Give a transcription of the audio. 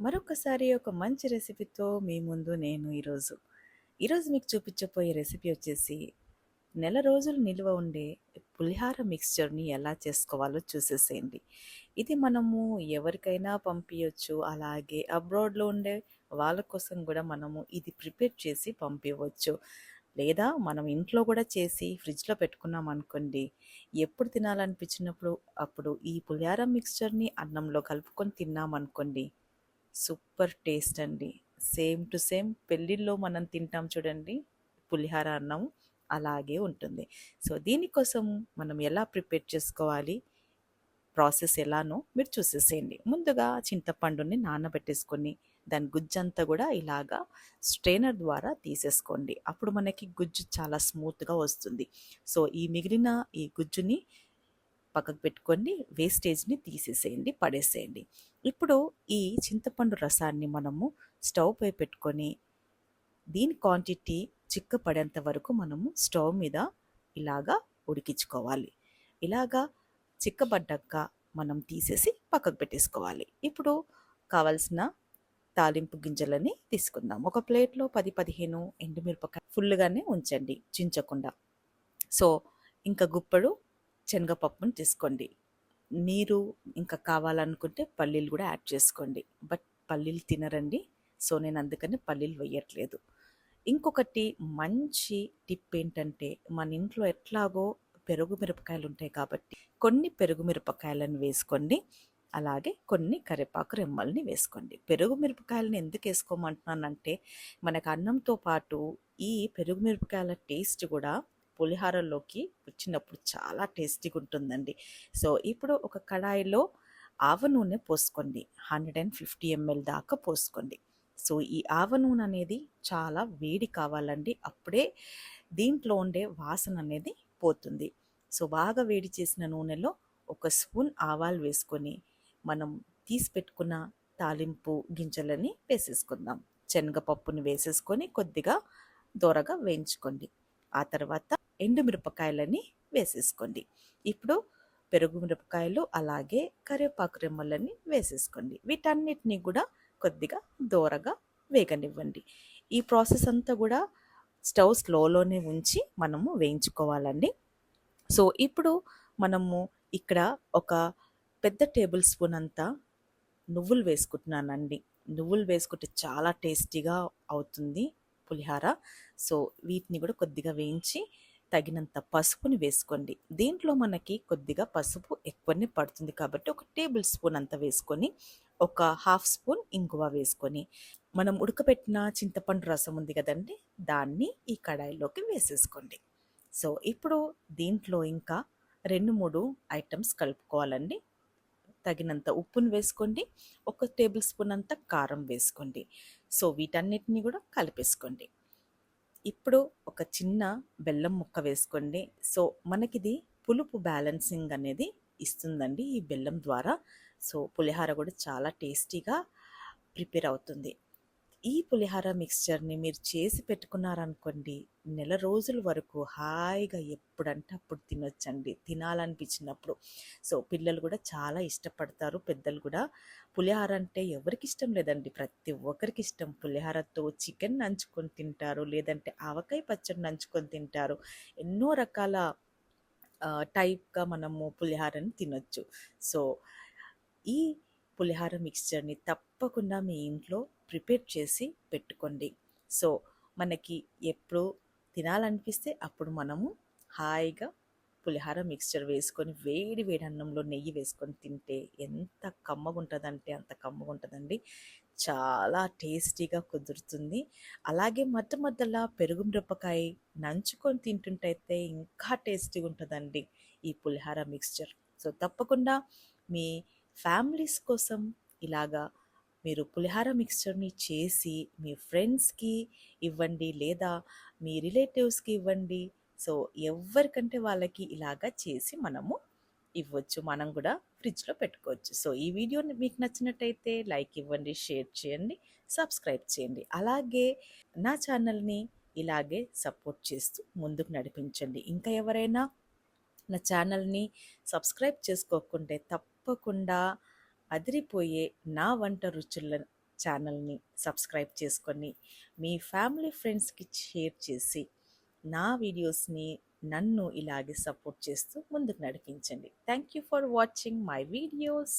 మరొకసారి ఒక మంచి రెసిపీతో మీ ముందు నేను ఈరోజు. ఈరోజు మీకు చూపించబోయే రెసిపీ వచ్చేసి నెల రోజులు నిల్వ ఉండే పులిహార మిక్స్చర్ని ఎలా చేసుకోవాలో చూసేసేయండి. ఇది మనము ఎవరికైనా పంపించవచ్చు అలాగే అబ్రాడ్లో ఉండే వాళ్ళ కోసం కూడా మనము ఇది ప్రిపేర్ చేసి పంపించవచ్చు లేదా మనం ఇంట్లో కూడా చేసి ఫ్రిడ్జ్లో పెట్టుకున్నాం అనుకోండి ఎప్పుడు తినాలనిపించినప్పుడు అప్పుడు ఈ పులిహార మిక్స్చర్ని అన్నంలో కలుపుకొని తిన్నాం అనుకోండి సూపర్ టేస్ట్ అండి. సేమ్ టు సేమ్ పెళ్ళిళ్ళలో మనం తింటాం చూడండి పులిహార అన్నం అలాగే ఉంటుంది. సో దీనికోసం మనం ఎలా ప్రిపేర్ చేసుకోవాలి ప్రాసెస్ ఎలానో మీరు చూసేసేయండి. ముందుగా చింతపండుని నానబెట్టేసుకొని దాని గుజ్జంతా కూడా ఇలాగా స్ట్రైనర్ ద్వారా తీసేసుకోండి. అప్పుడు మనకి గుజ్జు చాలా స్మూత్గా వస్తుంది. సో ఈ మిగిలిన ఈ గుజ్జుని పక్కకు పెట్టుకొని వేస్టేజ్ని తీసేసేయండి పడేసేయండి. ఇప్పుడు ఈ చింతపండు రసాన్ని మనము స్టవ్ పై పెట్టుకొని దీని క్వాంటిటీ చిక్క పడేంత వరకు మనము స్టవ్ మీద ఇలాగా ఉడికించుకోవాలి. ఇలాగా చిక్కబడ్డాక మనం తీసేసి పక్కకు పెట్టేసుకోవాలి. ఇప్పుడు కావలసిన తాలింపు గింజలని తీసుకుందాం. ఒక ప్లేట్లో పది పదిహేను ఎండుమిరపకాయ ఫుల్గానే ఉంచండి చించకుండా. సో ఇంకా గుప్పడు శనగపప్పును తీసుకోండి. మీరు ఇంకా కావాలనుకుంటే పల్లీలు కూడా యాడ్ చేసుకోండి. బట్ పల్లీలు తినరండి. సో నేను అందుకని పల్లీలు వేయట్లేదు. ఇంకొకటి మంచి టిప్ ఏంటంటే మన ఇంట్లో ఎట్లాగో పెరుగు మిరపకాయలు ఉంటాయి కాబట్టి కొన్ని పెరుగు మిరపకాయలను వేసుకోండి. అలాగే కొన్ని కరివేపాకు రెమ్మల్ని వేసుకోండి. పెరుగు మిరపకాయలను ఎందుకు వేసుకోమంటున్నానంటే మనకు అన్నంతో పాటు ఈ పెరుగు మిరపకాయల టేస్ట్ కూడా పులిహారలోకి వచ్చినప్పుడు చాలా టేస్టీగా ఉంటుందండి సో ఇప్పుడు ఒక కడాయిలో ఆవ నూనె పోసుకోండి. హండ్రెడ్ అండ్ ఫిఫ్టీ ఎంఎల్ దాకా పోసుకోండి. సో ఈ ఆవ నూనె అనేది చాలా వేడి కావాలండి. అప్పుడే దీంట్లో ఉండే వాసన అనేది పోతుంది. సో బాగా వేడి చేసిన నూనెలో ఒక స్పూన్ ఆవాలు వేసుకొని మనం తీసి పెట్టుకున్న తాలింపు గింజలని వేసేసుకుందాం. శనగపప్పుని వేసేసుకొని కొద్దిగా దోరగా వేయించుకోండి. ఆ తర్వాత ఎండుమిరపకాయలని వేసేసుకోండి. ఇప్పుడు పెరుగు మిరపకాయలు అలాగే కరివేపాకు రెమ్మలని వేసేసుకోండి. వీటన్నిటిని కూడా కొద్దిగా దూరగా వేగనివ్వండి. ఈ ప్రాసెస్ అంతా కూడా స్టవ్ స్లోలోనే ఉంచి మనము వేయించుకోవాలండి. సో ఇప్పుడు మనము ఇక్కడ ఒక పెద్ద టేబుల్ స్పూన్ అంతా నువ్వులు వేసుకుంటున్నానండి. నువ్వులు వేసుకుంటే చాలా టేస్టీగా అవుతుంది పులిహార. సో వీటిని కూడా కొద్దిగా వేయించి తగినంత పసుపుని వేసుకోండి. దీంట్లో మనకి కొద్దిగా పసుపు ఎక్కువనే పడుతుంది కాబట్టి ఒక టేబుల్ స్పూన్ అంత వేసుకొని ఒక హాఫ్ స్పూన్ ఇంగువ వేసుకొని మనం ఉడకబెట్టిన చింతపండు రసం ఉంది కదండి దాన్ని ఈ కడాయిలోకి వేసేసుకోండి. సో ఇప్పుడు దీంట్లో ఇంకా రెండు మూడు ఐటమ్స్ కలుపుకోవాలండి. తగినంత ఉప్పును వేసుకోండి ఒక టేబుల్ స్పూన్ అంత కారం వేసుకోండి. సో వీటన్నిటిని కూడా కలిపేసుకోండి. ఇప్పుడు ఒక చిన్న బెల్లం ముక్క వేసుకోండి. సో మనకిది పులుపు బ్యాలెన్సింగ్ అనేది ఇస్తుందండి ఈ బెల్లం ద్వారా. సో పులిహార కూడా చాలా టేస్టీగా ప్రిపేర్ అవుతుంది. ఈ పులిహార మిక్స్చర్ని మీరు చేసి పెట్టుకున్నారనుకోండి నెల రోజుల వరకు హాయిగా ఎప్పుడంటే అప్పుడు తినొచ్చండి. తినాలనిపించినప్పుడు. సో పిల్లలు కూడా చాలా ఇష్టపడతారు. పెద్దలు కూడా పులిహార అంటే ఎవరికి ఇష్టం లేదండి. ప్రతి ఒక్కరికి ఇష్టం. పులిహారతో చికెన్ నంచుకొని తింటారు లేదంటే ఆవకాయ పచ్చడి నంచుకొని తింటారు. ఎన్నో రకాల టైప్గా మనము పులిహారని తినొచ్చు. సో ఈ పులిహార మిక్స్చర్ని తప్పకుండా మీ ఇంట్లో ప్రిపేర్ చేసి పెట్టుకోండి. సో మనకి ఎప్పుడు తినాలనిపిస్తే అప్పుడు మనము హాయిగా పులిహార మిక్స్చర్ వేసుకొని వేడి వేడి అన్నంలో నెయ్యి వేసుకొని తింటే ఎంత కమ్మగా ఉంటుందంటే అంత కమ్మగా ఉంటుందండి చాలా టేస్టీగా కుదురుతుంది. అలాగే మధ్య మధ్యలో పెరుగు మిరపకాయ నంచుకొని తింటుంటైతే ఇంకా టేస్టీగా ఉంటుందండి ఈ పులిహార మిక్స్చర్. సో తప్పకుండా మీ ఫ్యామిలీస్ కోసం ఇలాగా మీరు పులిహార మిక్స్చర్ని చేసి మీ ఫ్రెండ్స్కి ఇవ్వండి లేదా మీ రిలేటివ్స్కి ఇవ్వండి. సో ఎవరికంటే వాళ్ళకి ఇలాగా చేసి మనము ఇవ్వచ్చు. మనం కూడా ఫ్రిడ్జ్లో పెట్టుకోవచ్చు. సో ఈ వీడియో మీకు నచ్చినట్టయితే లైక్ ఇవ్వండి షేర్ చేయండి సబ్స్క్రైబ్ చేయండి. అలాగే నా ఛానల్ని ఇలాగే సపోర్ట్ చేస్తూ ముందుకు నడిపించండి. ఇంకా ఎవరైనా నా ఛానల్ని సబ్స్క్రైబ్ చేసుకోకుంటే తప్పకుండా అదిరిపోయే నా వంట రుచుల ఛానల్ని సబ్స్క్రైబ్ చేసుకొని మీ ఫ్యామిలీ ఫ్రెండ్స్కి షేర్ చేసి నా వీడియోస్ని నన్ను ఇలాగే సపోర్ట్ చేస్తూ ముందుకు నడిపించండి. Thank you for watching my videos.